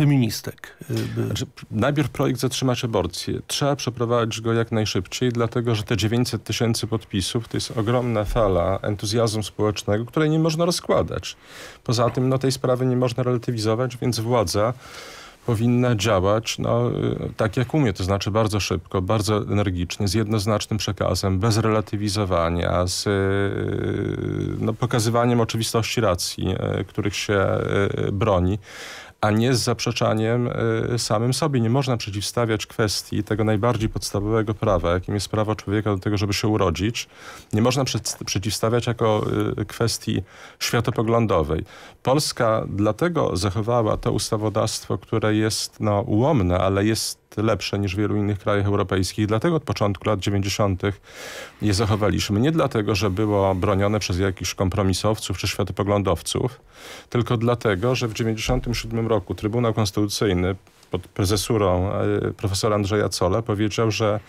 feministek. By... Znaczy, najpierw projekt zatrzymać aborcję. Trzeba przeprowadzić go jak najszybciej, dlatego że te 900 tysięcy podpisów to jest ogromna fala entuzjazmu społecznego, której nie można rozkładać. Poza tym no, tej sprawy nie można relatywizować, więc władza powinna działać no, tak jak umie, to znaczy bardzo szybko, bardzo energicznie, z jednoznacznym przekazem, bez relatywizowania, z no, pokazywaniem oczywistości racji, których się broni a nie z zaprzeczaniem y, samym sobie. Nie można przeciwstawiać kwestii tego najbardziej podstawowego prawa, jakim jest prawo człowieka do tego, żeby się urodzić. Nie można przeciwstawiać jako y, kwestii światopoglądowej. Polska dlatego zachowała to ustawodawstwo, które jest no, ułomne, ale jest lepsze niż w wielu innych krajach europejskich. Dlatego od początku lat 90. je zachowaliśmy. Nie dlatego, że było bronione przez jakichś kompromisowców czy światopoglądowców, tylko dlatego, że w 97 roku Trybunał Konstytucyjny pod prezesurą e, profesora Andrzeja Cola powiedział, że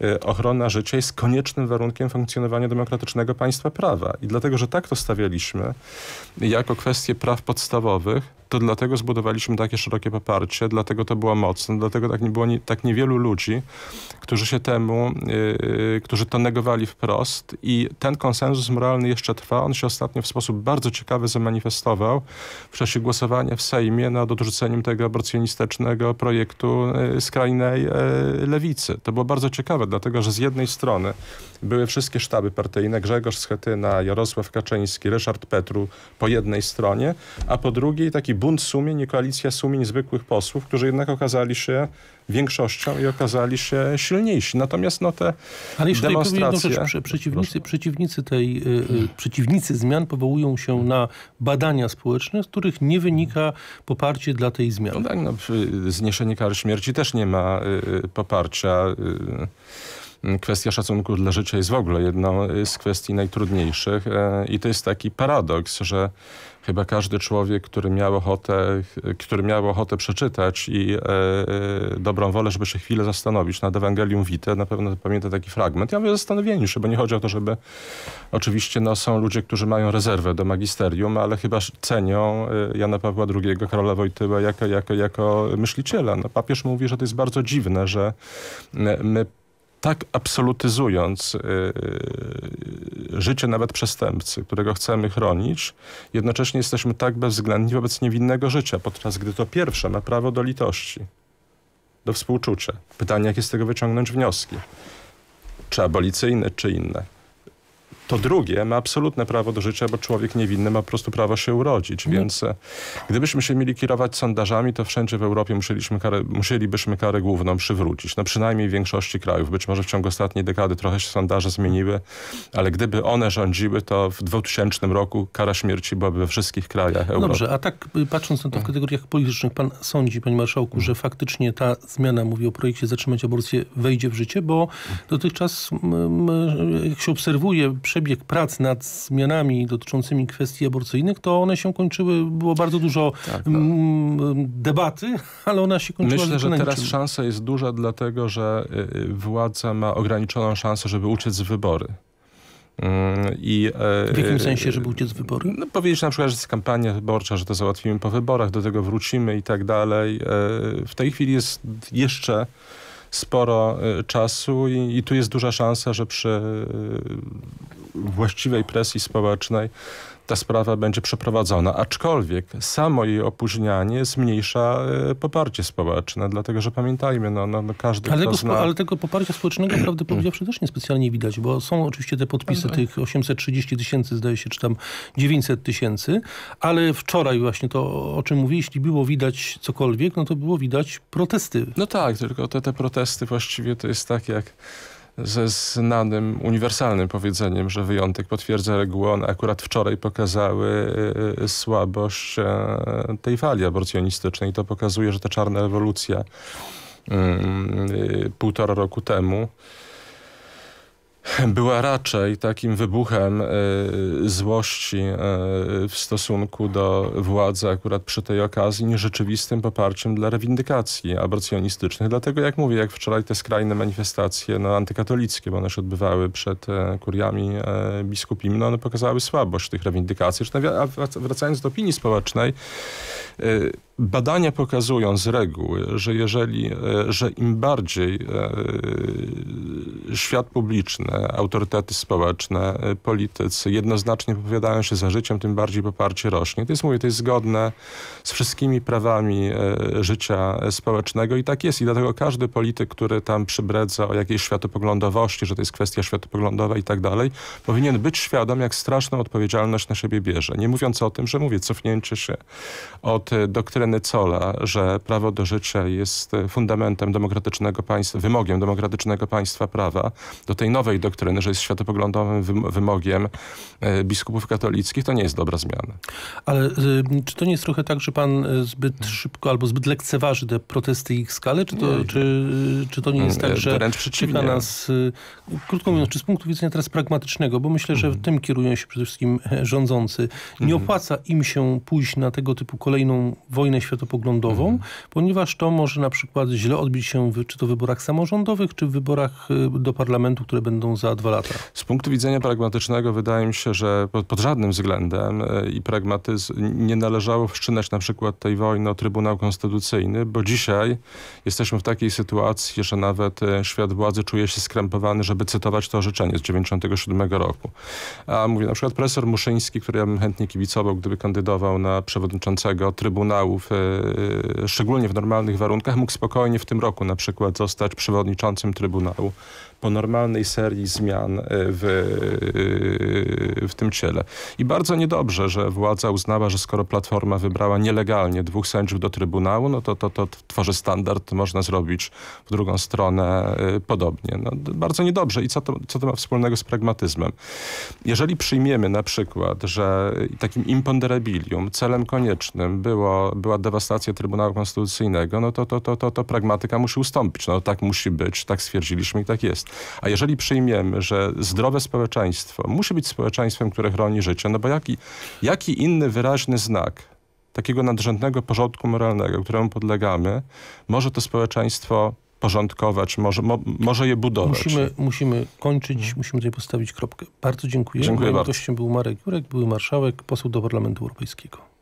e, ochrona życia jest koniecznym warunkiem funkcjonowania demokratycznego państwa prawa. I dlatego, że tak to stawialiśmy jako kwestię praw podstawowych, to dlatego zbudowaliśmy takie szerokie poparcie, dlatego to było mocne, dlatego tak nie było nie, tak niewielu ludzi, którzy się temu, yy, którzy to negowali wprost i ten konsensus moralny jeszcze trwa. On się ostatnio w sposób bardzo ciekawy zamanifestował w czasie głosowania w Sejmie nad odrzuceniem tego aborcjonistycznego projektu yy, skrajnej yy, lewicy. To było bardzo ciekawe, dlatego że z jednej strony były wszystkie sztaby partyjne, Grzegorz Schetyna, Jarosław Kaczyński, Ryszard Petru po jednej stronie, a po drugiej taki bunt sumień i koalicja sumień zwykłych posłów, którzy jednak okazali się większością i okazali się silniejsi. Natomiast no te Ale jeszcze demonstracje... Jedną rzecz, przeciwnicy, przeciwnicy, tej, y, y, przeciwnicy zmian powołują się na badania społeczne, z których nie wynika poparcie dla tej zmiany. No tak, no, zniesienie kary śmierci też nie ma y, poparcia. Kwestia szacunku dla życia jest w ogóle jedną z kwestii najtrudniejszych i to jest taki paradoks, że chyba każdy człowiek, który miał ochotę, który miał ochotę przeczytać i e, e dobrą wolę, żeby się chwilę zastanowić nad Ewangelium Vitae, na pewno pamięta taki fragment. Ja mówię o zastanowieniu się, bo nie chodzi o to, żeby oczywiście no, są ludzie, którzy mają rezerwę do magisterium, ale chyba cenią e, Jana Pawła II, Karola Wojtyła jako, jako, jako myśliciela. No, papież mówi, że to jest bardzo dziwne, że my tak absolutyzując yy, życie nawet przestępcy, którego chcemy chronić, jednocześnie jesteśmy tak bezwzględni wobec niewinnego życia, podczas gdy to pierwsze ma prawo do litości, do współczucia. Pytanie, jakie z tego wyciągnąć wnioski? Czy abolicyjne, czy inne? To drugie ma absolutne prawo do życia, bo człowiek niewinny ma po prostu prawo się urodzić. Nie. Więc e, gdybyśmy się mieli kierować sondażami, to wszędzie w Europie musieliśmy karę, musielibyśmy karę główną przywrócić. No przynajmniej w większości krajów. Być może w ciągu ostatniej dekady trochę się sondaże zmieniły, ale gdyby one rządziły, to w 2000 roku kara śmierci byłaby we wszystkich krajach Europy. Dobrze, a tak y, patrząc na to w kategoriach politycznych, pan sądzi, panie marszałku, że faktycznie ta zmiana, mówi o projekcie zatrzymać aborcję, wejdzie w życie, bo dotychczas, jak się obserwuje, przebieg prac nad zmianami dotyczącymi kwestii aborcyjnych, to one się kończyły, było bardzo dużo tak, no. debaty, ale ona się kończyła Myślę, że teraz szansa jest duża, dlatego że y, y, władza ma ograniczoną szansę, żeby uciec wybory. Mm, I, e, w jakim sensie, żeby uciec w wybory? No, powiedzieć na przykład, że jest kampania wyborcza, że to załatwimy po wyborach, do tego wrócimy i tak dalej. E, w tej chwili jest jeszcze sporo y, czasu i, i tu jest duża szansa, że przy y, właściwej presji społecznej ta sprawa będzie przeprowadzona. Aczkolwiek samo jej opóźnianie zmniejsza e, poparcie społeczne, dlatego że pamiętajmy, no, no, no każdy ale, tego, zna... ale tego poparcia społecznego, prawdę powiedziawszy, też niespecjalnie widać, bo są oczywiście te podpisy okay. tych 830 tysięcy, zdaje się, czy tam 900 tysięcy, ale wczoraj właśnie to, o czym mówię, jeśli było widać cokolwiek, no to było widać protesty. No tak, tylko te, te protesty właściwie to jest tak jak ze znanym, uniwersalnym powiedzeniem, że wyjątek potwierdza regułę. One akurat wczoraj pokazały y, y, słabość e, tej fali aborcjonistycznej. To pokazuje, że ta czarna rewolucja mm, y, półtora roku temu była raczej takim wybuchem y, złości y, w stosunku do władzy akurat przy tej okazji niż rzeczywistym poparciem dla rewindykacji aborcjonistycznych. Dlatego jak mówię, jak wczoraj te skrajne manifestacje no, antykatolickie, bo one się odbywały przed e, kuriami e, biskupimi, no one pokazały słabość tych rewindykacji. Zresztą wracając do opinii społecznej, Badania pokazują z reguły, że jeżeli, e, że im bardziej e, świat publiczny, autorytety społeczne, e, politycy jednoznacznie wypowiadają się za życiem, tym bardziej poparcie rośnie. To jest, mówię, to jest zgodne z wszystkimi prawami życia społecznego i tak jest. I dlatego każdy polityk, który tam przybredza o jakiejś światopoglądowości, że to jest kwestia światopoglądowa i tak dalej, powinien być świadom, jak straszną odpowiedzialność na siebie bierze. Nie mówiąc o tym, że mówię, cofnięcie się od doktryny Cola, że prawo do życia jest fundamentem demokratycznego państwa, wymogiem demokratycznego państwa prawa, do tej nowej doktryny, że jest światopoglądowym wymogiem e, biskupów katolickich, to nie jest dobra zmiana. Ale y, czy to nie jest trochę tak, że pan e, zbyt szybko albo zbyt lekceważy te protesty i ich skalę? Czy to, czy, czy to nie jest tak, że czeka nas, y, krótko mówiąc, czy z punktu widzenia teraz pragmatycznego, bo myślę, że mhm. tym kierują się przede wszystkim e, rządzący, nie mhm. opłaca im się pójść na tego typu kolejną wojnę światopoglądową, mhm. ponieważ to może na przykład źle odbić się w, czy to w wyborach samorządowych, czy w wyborach y, do parlamentu, które będą za dwa lata. Z punktu widzenia pragmatycznego wydaje mi się, że pod, pod żadnym względem y, i pragmatyzm nie należało wszczynać na przykład tej wojny o Trybunał Konstytucyjny, bo dzisiaj jesteśmy w takiej sytuacji, że nawet y, świat władzy czuje się skrępowany, żeby cytować to orzeczenie z 97 roku. A mówię, na przykład profesor Muszyński, który ja bym chętnie kibicował, gdyby kandydował na przewodniczącego Trybunałów E, szczególnie w normalnych warunkach, mógł spokojnie w tym roku na przykład zostać przewodniczącym Trybunału po normalnej serii zmian e, w, e, w tym ciele. I bardzo niedobrze, że władza uznała, że skoro Platforma wybrała nielegalnie dwóch sędziów do Trybunału, no to, to, to tworzy standard, można zrobić w drugą stronę podobnie. No, bardzo niedobrze. I co to, co to ma wspólnego z pragmatyzmem? Jeżeli przyjmiemy na przykład, że takim imponderabilium, celem koniecznym było, była dewastacja Trybunału Konstytucyjnego, no to, to, to, to, to pragmatyka musi ustąpić. No tak musi być, tak stwierdziliśmy i tak jest. A jeżeli przyjmiemy, że zdrowe społeczeństwo musi być społeczeństwem, które chroni życie, no bo jaki, jaki inny wyraźny znak takiego nadrzędnego porządku moralnego, któremu podlegamy, może to społeczeństwo porządkować, może, mo, może je budować. Musimy, musimy kończyć, musimy tutaj postawić kropkę. Bardzo dziękuję. Dziękuję Moim bardzo. gościem był Marek Jurek, były marszałek, poseł do Parlamentu Europejskiego.